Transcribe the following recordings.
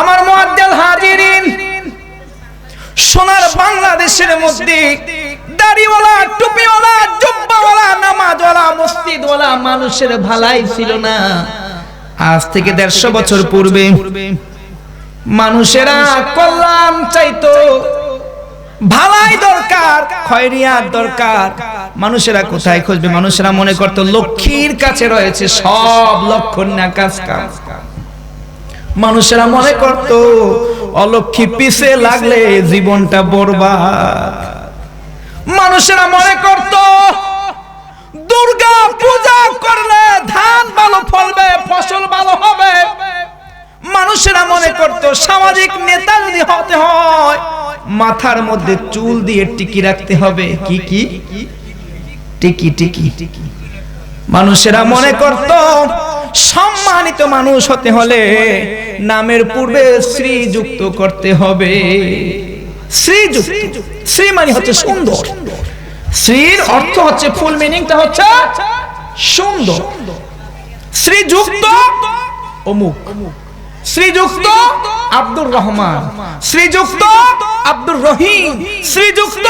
আমার মুআদ্দাল হাজিরিন, সোনার বাংলাদেশের মধ্যে দাড়িওয়ালা, টুপিওয়ালা, জুব্বাওয়ালা, নামাজওয়ালা, মসজিদওয়ালা মানুষের ভালাই ছিল না। আজ থেকে দেড়শো বছর পূর্বে মানুষেরা কল্যাণ চাইতো, ভালাই দরকার খয়রিয়ার দরকার। মানুষেরা কোথায় খুঁজবে? মানুষেরা মনে করতো লক্ষ্মীর কাছে রয়েছে সব লক্ষণ না কাজ কাজ মানুষেরা মনে করত, অলক্ষী পিছে লাগলে জীবনটা বরবাদ। মানুষেরা মনে করত, দুর্গা পূজা করলে ধান ভালো ফলবে, ফসল ভালো হবে। মানুষেরা মনে করত, সামাজিক নেতা যদি হতে হয়, মাথার মধ্যে চুল দিয়ে টিকি রাখতে হবে। কি কি? টিকি টিকি। টিকি মানুষেরা মনে করত, সম্মানিত মানুষ হতে হলে নামের পূর্বে শ্রী যুক্ত করতে হবে। শ্রীযুক্ত শ্রী মানে হচ্ছে সুন্দর। শ্রীর অর্থ হচ্ছে ফুল মিনিংটা হচ্ছে সুন্দর। শ্রীযুক্ত অমুক। শ্রীযুক্ত আব্দুর রহমান। শ্রীযুক্ত আব্দুর রহিম। শ্রীযুক্ত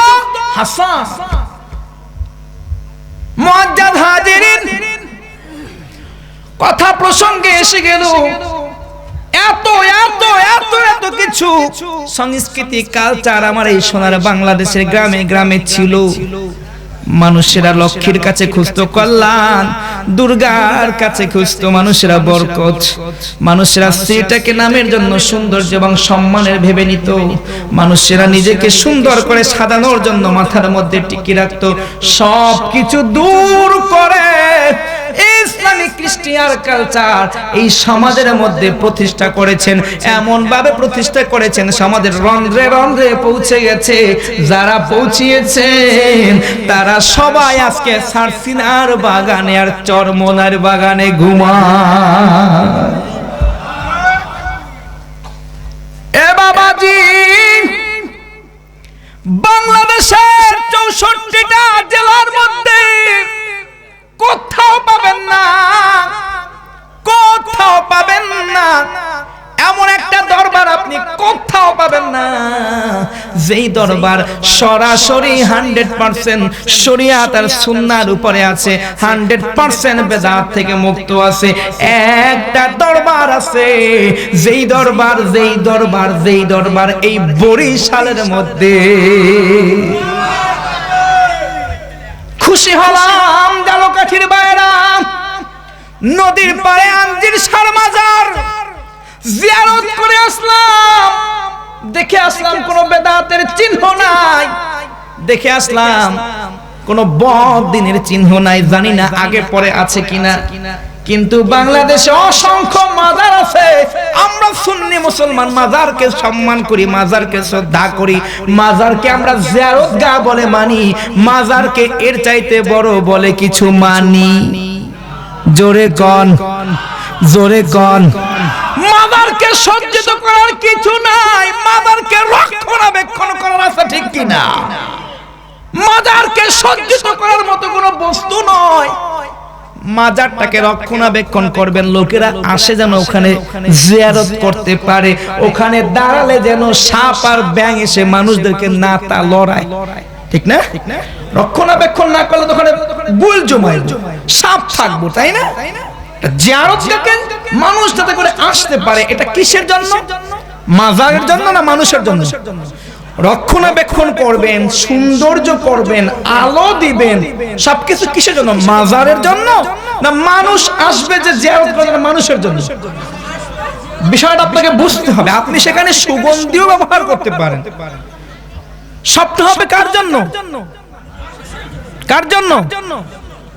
হাসান। মুআজ্জাদ হাজিরিন। কথা প্রসঙ্গে এসে গেল। এত এত এত এত কিছু। সংস্কৃতি কালচার আমার এই সোনার বাংলাদেশের গ্রামে গ্রামে ছিল। মানুষেরা লক্ষ্মীর কাছে খুঁজতো কল্যাণ, দুর্গার কাছে খুঁজতো মানুষেরা বরকত। মানুষেরা স্ত্রীটাকে নামের জন্য সৌন্দর্য এবং সম্মানের ভেবে নিত। মানুষেরা নিজেকে সুন্দর করে সাজানোর জন্য মাথার মধ্যে টিকি রাখতো। সব কিছু দূর করে ইসলামিক খ্রিস্টিয়ান কালচার এই সমাজের মধ্যে প্রতিষ্ঠা করেছেন এমন ভাবে প্রতিষ্ঠা করেছেন, সমাজের রন্ধ্রে রন্ধ্রে পৌঁছে গেছে, যারা পৌঁছিয়েছেন, তারা সবাই আজকে সারসিনার বাগানে আর চরমনার বাগানে ঘুমায়। এমন একটা দরবার আপনি কোথাও পাবেন না। যেই দরবার সরাসরি হান্ড্রেড পার্সেন্ট শরিয়াত আর সুন্নার উপরে আছে, হান্ড্রেড পার্সেন্ট বেদাত থেকে মুক্ত আছে। একটা দরবার আছে, যেই দরবার যেই দরবার যেই দরবার, এই বরিশালের মধ্যে। খুশি হলাম জালকাঠির বাইরা, নদীর পাড়ে আঞ্জির সার মাজার জিয়ারত করে আসলাম। দেখে আসলাম কোন বেদাতের চিহ্ন নাই। দেখে আসলাম কোন বদ দিনের চিহ্ন নাই, জানি না আগে পরে আছে কিনা। কিন্তু বাংলাদেশে অসংখ্য মাজার আছে। আমরা সুন্নি মুসলমান, মাজারকে সম্মান করি, মাজারকে শ্রদ্ধা করি। মাজারকে আমরা জিয়ারত গা বলে মানি। মাজারকে এর চাইতে বড় বলে কিছু মানি। জোরে কন জোরে কন। মাদারকে সজ্জিত করার কিছু নাই, মাদারকে রক্ষণাবেক্ষণ করার আছে ঠিক কিনা? মাদারকে সজ্জিত করার মতো কোনো বস্তু নয়। মাজারটাকে রক্ষণাবেক্ষণ করবেন লোকেরা, আসে যেন ওখানে জিয়ারত করতে পারে, ওখানে দাঁড়ালে যেন সাপ আর ব্যাং এসে মানুষদেরকে না তা লড়ায়। ঠিক না? রক্ষণাবেক্ষণ না করলে তো ওখানে বুল জমায় সাপ থাকব, তাই না? মানুষ যাতে করে আসতে পারে, এটা কিসের জন্য? মাজারের জন্য না মানুষের জন্য? রক্ষণাবেক্ষণ করবেন, সৌন্দর্য করবেন, আলো দিবেন। সবকিছু কিসের জন্য? মাজারের জন্য? না মানুষ আসবে যে জিয়ারত করবে মানুষের জন্য? বিষয়টা আপনাকে বুঝতে হবে। আপনি সেখানে সুগন্ধিও ব্যবহার করতে পারেন। সবটা হবে কার জন্য? কার জন্য?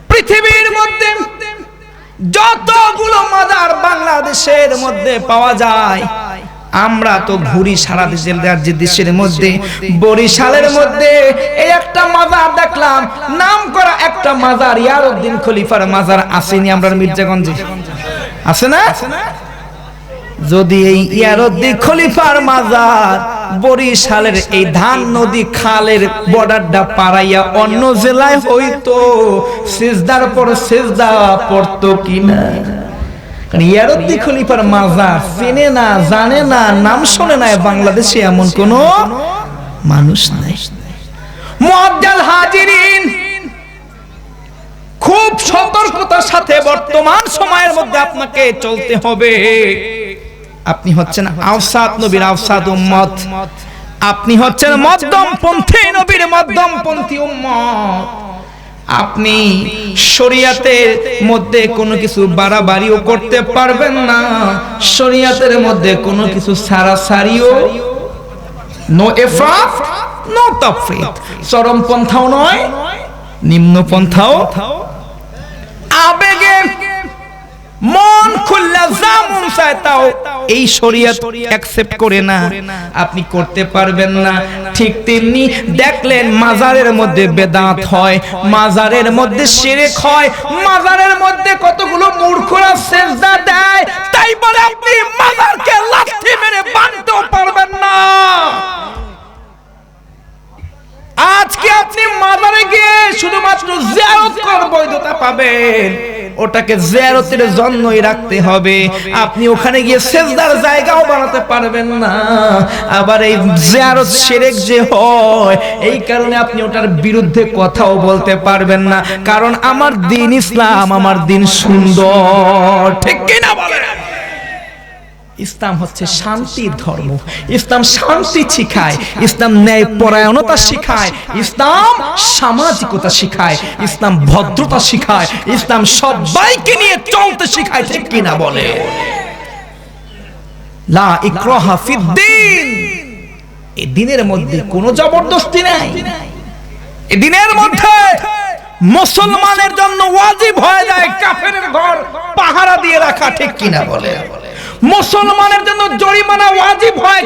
পৃথিবীর মধ্যে যতগুলো মাজার বাংলাদেশের মধ্যে পাওয়া যায়, আমরা তো ঘুরি সারা দেশের রাজ্য দেশের মধ্যে, বরিশালের মধ্যে, এই একটা মাজার দেখলাম, নাম করা একটা মাজার, ইয়ারউদ্দিন খলিফার মাজার আসেনি আমরা মির্জাগঞ্জে। আছে না? যদি এই ইয়ারউদ্দিন খলিফার মাজার বরিশালের এই ধান নদী খালের বর্ডারটা অন্য জেলায় হইতো। পর পড়তো কিনা? বাংলাদেশে এমন কোন মানুষ নাই। হাজিরিন খুব সতর্কতার সাথে বর্তমান সময়ের মধ্যে আপনাকে চলতে হবে। আপনি হচ্ছেন আওসাদ নবীর আওসাদ উম্মত। আপনি হচ্ছেন মধ্যম পন্থী নবীর মধ্যম পন্থী উম্মত। আপনি শরিয়াতের মধ্যে কোনো কিছু বাড়াবাড়িও করতে পারবেন না। শরিয়াতের মধ্যে কোনো কিছু সারাসারিও নো এফরাত নো তাফরিত। চরম পন্থাও নয় নিম্ন পন্থাও আবেগে মন খুললা এই শরীয়ত অ্যাকসেপ্ট করে না। আপনি করতে পারবেন না। ঠিক তেমনি দেখলেন মাজারের মধ্যে বেদাত হয়, মাজারের মধ্যে শিরক হয়, মাজারের মধ্যে কতগুলো মূর্খরা সেজদা দেয়। তাই বলে আপনি মাজারকে লাথি মেরে বানতেও পারবেন না। আজকে আপনি মাজারে গিয়ে শুধুমাত্র জিয়ারত করার বৈধতা পাবেন। ওটাকে জিয়ারতের জন্যই রাখতে হবে। আপনি ওখানে গিয়ে সেজদার জায়গাও বানাতে পারবেন না। আবার এই জিয়ারত শিরক যে হয়, এই কারণে আপনি ওটার বিরুদ্ধে কথাও বলতে পারবেন না। কারণ আমার দিন ইসলাম, আমার দিন সুন্দর। ঠিক কিনা? ইসলাম হচ্ছে শান্তির ধর্ম। ইসলাম শান্তি শিখায়। ইসলাম ন্যায় পরায়ণতা শিখায়। ইসলাম সামাজিকতা শিখায়। ইসলাম ভদ্রতা শিখায়। ইসলাম সবাইকে নিয়ে চলতে শিখায় ঠিক কিনা বলে? লা ইকরাহা ফিদ্দিন এই দিনের মধ্যে কোনো জবরদস্তি নাই। এই দিনের মধ্যে মুসলমানের জন্য ওয়াজিব হয়ে যায় কাফেরের ঘর পাহারা দিয়ে রাখা ঠিক কিনা বলে। মুসলমানের জন্য জরিমানা ওয়াজিব হয়।